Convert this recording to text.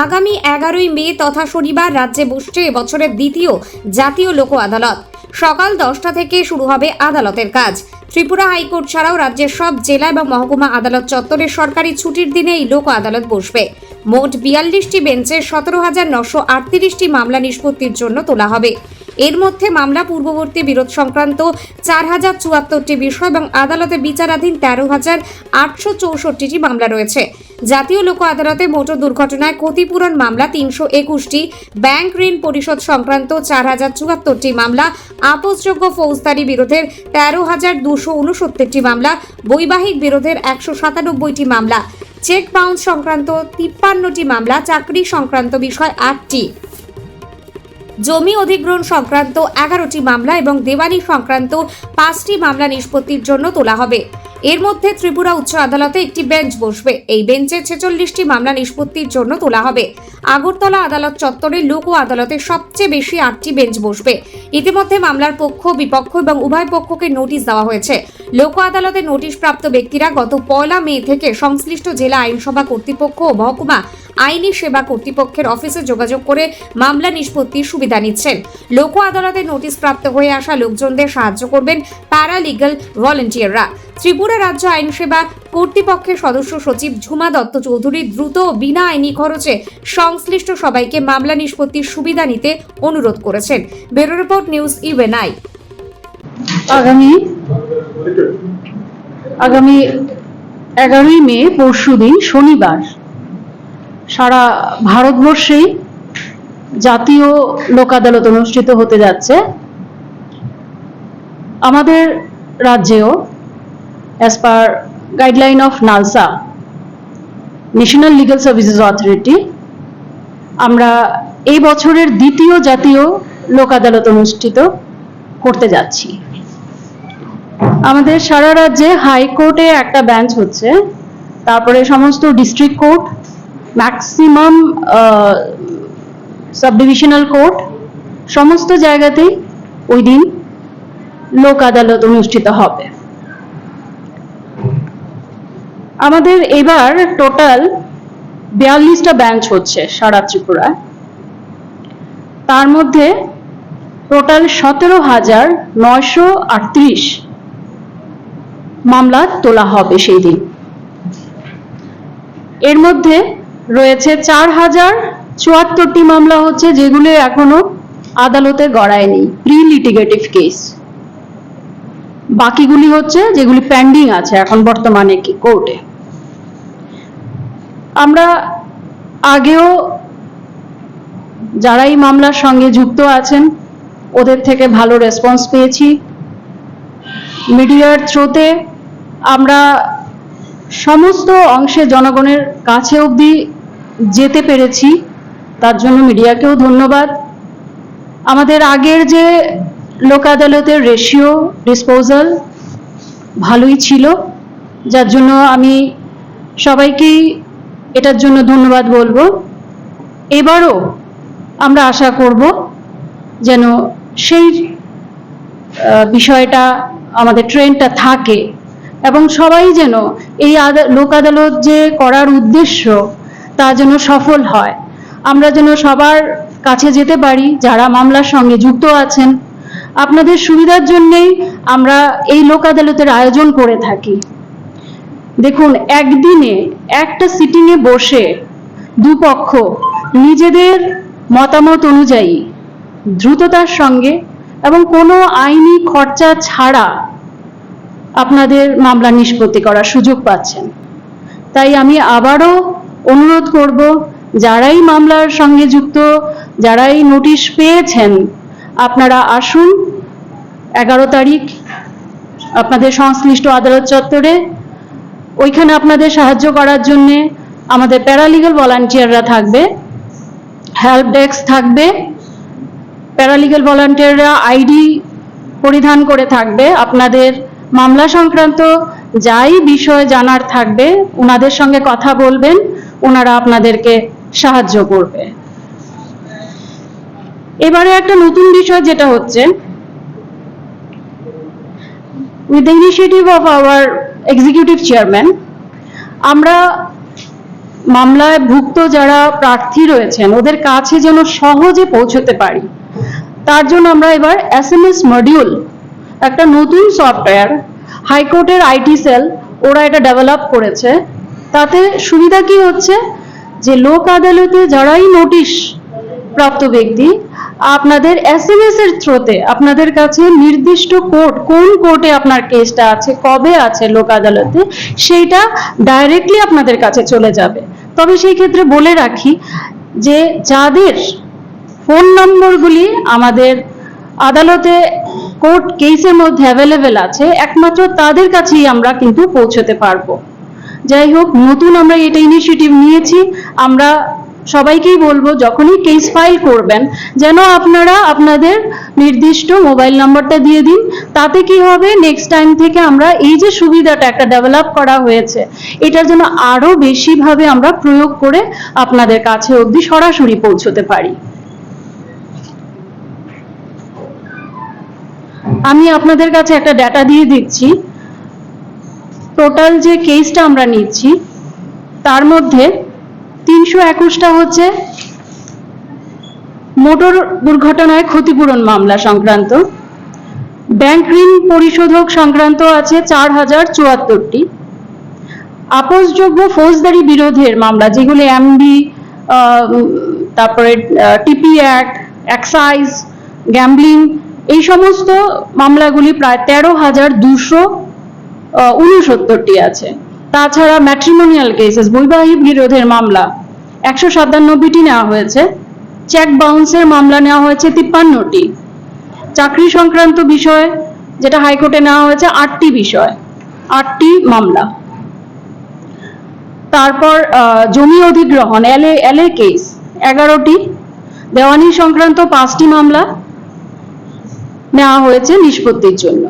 আগামী এগারোই মে তথা শনিবার রাজ্যে বসছে এবছরের দ্বিতীয় জাতীয় লোক আদালত। সকাল দশটা থেকে শুরু হবে আদালতের কাজ। ত্রিপুরা হাইকোর্ট ছাড়াও রাজ্যের সব জেলা এবং মহকুমা আদালত চত্বরে সরকারি ছুটির দিনে এই লোক আদালত বসবে। মোট বিয়াল্লিশটি বেঞ্চে সতেরো হাজার নশো আটত্রিশটি মামলা নিষ্পত্তির জন্য তোলা হবে। এর মধ্যে মামলা পূর্ববর্তী বিরোধ সংক্রান্ত চার হাজার চুয়াত্তরটি বিষয় এবং আদালতে বিচারাধীন তেরো হাজার আটশো চৌষট্টিটি মামলা রয়েছে। জাতীয় লোক আদালতে মোটর দুর্ঘটনায় ক্ষতিপূরণ মামলা তিনশো একুশটি। ব্যাংক ঋণ পরিশোধ সংক্রান্ত চার হাজার চুয়াত্তরটি মামলা। আপোষযোগ্য ফৌজদারি বিরোধের তেরো হাজার দুশো উনসত্তরটি মামলা। বৈবাহিক বিরোধের একশো সাতানব্বইটি মামলা। চেক বাউন্স সংক্রান্ত তিপ্পান্নটি মামলা। চাকরি সংক্রান্ত বিষয় আটটি। জমি অধিগ্রহণ সংক্রান্ত এগারোটি মামলা এবং দেওয়ানি সংক্রান্ত পাঁচটি মামলা নিষ্পত্তির জন্য তোলা হবে। এর মধ্যে ত্রিপুরা উচ্চ আদালতে একটি বেঞ্চ বসবে। এই বেঞ্চে ছেচল্লিশটি মামলা নিষ্পত্তির জন্য তোলা হবে। আগরতলা আদালত চত্বরে লোক ও আদালতে সবচেয়ে বেশি আটটি বেঞ্চ বসবে। ইতিমধ্যে মামলার পক্ষ, বিপক্ষ এবং উভয় পক্ষকে নোটিশ দেওয়া হয়েছে। লোক আদালতে নোটিশ প্রাপ্ত ব্যক্তিরা গত পয়লা মে থেকে সংশ্লিষ্ট জেলা আইনসভা কর্তৃপক্ষ ও মহকুমা আইনি সেবা কর্তৃপক্ষের অফিসে যোগাযোগ করে মামলা নিষ্পত্তির সুবিধা নিচ্ছেন। লোক আদালতে নোটিশ প্রাপ্ত হয়ে আসা লোকজনদের সাহায্য করবেন প্যারালিগাল ভলেন্টিয়াররা। ত্রিপুরা রাজ্য আইন সেবা কর্তৃপক্ষের সদস্য সচিব ঝুমা দত্ত চৌধুরী দ্রুত ও বিনা আইনি খরচে সংশ্লিষ্ট সবাইকে মামলা নিষ্পত্তির সুবিধা নিতে অনুরোধ করেছেন। ব্যুরো রিপোর্ট নিউজ ইউএনআই আগামী আগামী এগারোই মে, পরশুদিন শনিবার সারা ভারতবর্ষেই জাতীয় লোক আদালত অনুষ্ঠিত হতে যাচ্ছে। আমাদের রাজ্যেও as per guideline of NALSA national legal services authority আমরা এই বছরের দ্বিতীয় জাতীয় লোক আদালত অনুষ্ঠিত করতে যাচ্ছি। আমাদের সারা রাজ্যে হাইকোর্টে একটা বেঞ্চ হচ্ছে, তারপরে সমস্ত district court maximum sub divisional court সমস্ত জায়গাতেই ওই দিন লোক আদালত অনুষ্ঠিত হবে। আমাদের এবার টোটাল বিয়াল্লিশটা বেঞ্চ হচ্ছে সারা ত্রিপুরায়। তার মধ্যে টোটাল সতেরো হাজার নয়শো আটত্রিশ মামলা তোলা হবে সেই দিন এর মধ্যে রয়েছে চার হাজার চুয়াত্তরটি মামলা হচ্ছে যেগুলো এখনও আদালতে গড়ায়নি প্রি লিটিগেটিভ কেস বাকিগুলি হচ্ছে যেগুলি পেন্ডিং আছে এখন বর্তমানে কি কোর্টে আমরা আগেও যারা এই মামলার সঙ্গে যুক্ত আছেন, ওদের থেকে ভালো রেসপন্স পেয়েছি। মিডিয়ার থ্রোতে আমরা সমস্ত অংশে জনগণের কাছে অবধি যেতে পেরেছি, তার জন্য মিডিয়াকেও ধন্যবাদ। আমাদের আগের যে লোক আদালতের রেশিও ডিসপোজাল ভালোই ছিল, যার জন্য আমি সবাইকেই এটার জন্য ধন্যবাদ বলব। এবারও আমরা আশা করব যেন সেই বিষয়টা আমাদের ট্রেনটা থাকে। এবং সবাই যেন এই লোক আদালত যে করার উদ্দেশ্য, তা যেন সফল হয়। আমরা যেন সবার কাছে যেতে পারি যারা মামলার সঙ্গে যুক্ত আছেন। আপনাদের সুবিধার জন্যেই আমরা এই লোক আদালতের আয়োজন করে থাকি। দেখুন, একদিনে একটা সিটিংয়ে বসে দুপক্ষ নিজেদের মতামত অনুযায়ী দ্রুততার সঙ্গে এবং কোনো আইনি খরচা ছাড়া আপনাদের মামলা নিষ্পত্তি করার সুযোগ পাচ্ছেন। তাই আমি আবারও অনুরোধ করব, যারাই মামলার সঙ্গে যুক্ত, যারাই নোটিশ পেয়েছেন, আপনারা আসুন। এগারো তারিখ আপনাদের সংশ্লিষ্ট আদালত চত্বরে। ওইখানে আপনাদের সাহায্য করার জন্যে আমাদের প্যারালিগাল ভলান্টিয়াররা থাকবে, হেল্প ডেস্ক থাকবে, প্যারালিগাল ভলান্টিয়াররা আইডি পরিধান করে থাকবে, আপনাদের মামলা সংক্রান্ত যাই বিষয় জানার থাকবে ওনাদের সঙ্গে কথা বলবেন ওনারা আপনাদেরকে সাহায্য করবে। এবারে একটা নতুন বিষয় যেটা হচ্ছে with the initiative of our executive chairman আমরা মামলায় ভুক্ত যারা প্রার্থী রয়েছেন, ওদের কাছে যেন সহজে পৌঁছতে পারি, তার জন্য আমরা এবার এস এম এস মডিউল একটা নতুন সফটওয়্যার হাইকোর্টের আইটি সেল ওরা এটা ডেভেলপ করেছে। তাতে সুবিধা কি হচ্ছে? যে লোক আদালতে যারাই নোটিশ প্রাপ্ত ব্যক্তি, আপনাদের এস এম এস এর থ্রোতে আপনাদের কাছে নির্দিষ্ট কোর্ট কোন কোর্টে আপনার কেসটা আছে, কবে আছে লোক আদালতে, সেইটা ডাইরেক্টলি আপনাদের কাছে চলে যাবে। তবে সেই ক্ষেত্রে বলে রাখি যে যাদের ফোন নম্বরগুলি আমাদের আদালতে কোর্ট কেসের মধ্যে অ্যাভেলেবেল আছে, একমাত্র তাদের কাছেই আমরা কিন্তু পৌঁছতে পারব। যাই হোক, নতুন আমরা এটা ইনিশিয়েটিভ নিয়েছি, আমরা সবাইকেই বলব যখনই কেস ফাইল করবেন, যেন আপনারা আপনাদের নির্দিষ্ট মোবাইল নাম্বারটা দিয়ে দিন, তাতে কি হবে নেক্সট টাইম থেকে আমরা এই যে সুবিধাটা একটা ডেভেলপ করা হয়েছে, এটার জন্য আরও বেশিভাবে আমরা প্রয়োগ করে আপনাদের কাছে অবধি সরাসরি পৌঁছতে পারি। আমি আপনাদের কাছে একটা ডেটা দিয়ে দিচ্ছি। টোটাল যে কেসটা আমরা নিচ্ছি, তার মধ্যে তিনশো একুশটা হচ্ছে মোটর দুর্ঘটনায় ক্ষতিপূরণ মামলা সংক্রান্ত। ব্যাংক ঋণ পরিশোধক সংক্রান্ত আছে চার হাজার চুয়াত্তরটি। আপোষযোগ্য ফৌজদারি বিরোধের মামলা, যেগুলি এমবি তারপরে টিপি অ্যাক্ট এক্সাইজ গ্যাম্বলিং এই সমস্ত মামলাগুলি প্রায় তেরো হাজার দুশো উনসত্তরটি আছে। তাছাড়া ম্যাট্রিমোনিয়াল কেসেস বৈবাহিক বিরোধের মামলা, একশো সাতানব্বইটি নেওয়া হয়েছে। চেক বাউন্সের মামলা নেওয়া হয়েছে তিপ্পান্নটি। চাকরি সংক্রান্ত বিষয়, যেটা হাইকোর্টে নেওয়া হয়েছে আটটি বিষয়, আটটি মামলা। তারপর জমি অধিগ্রহণ এলএ এলএ কেস এগারোটি। দেওয়ানি সংক্রান্ত পাঁচটি মামলা নেওয়া হয়েছে নিষ্পত্তির জন্য।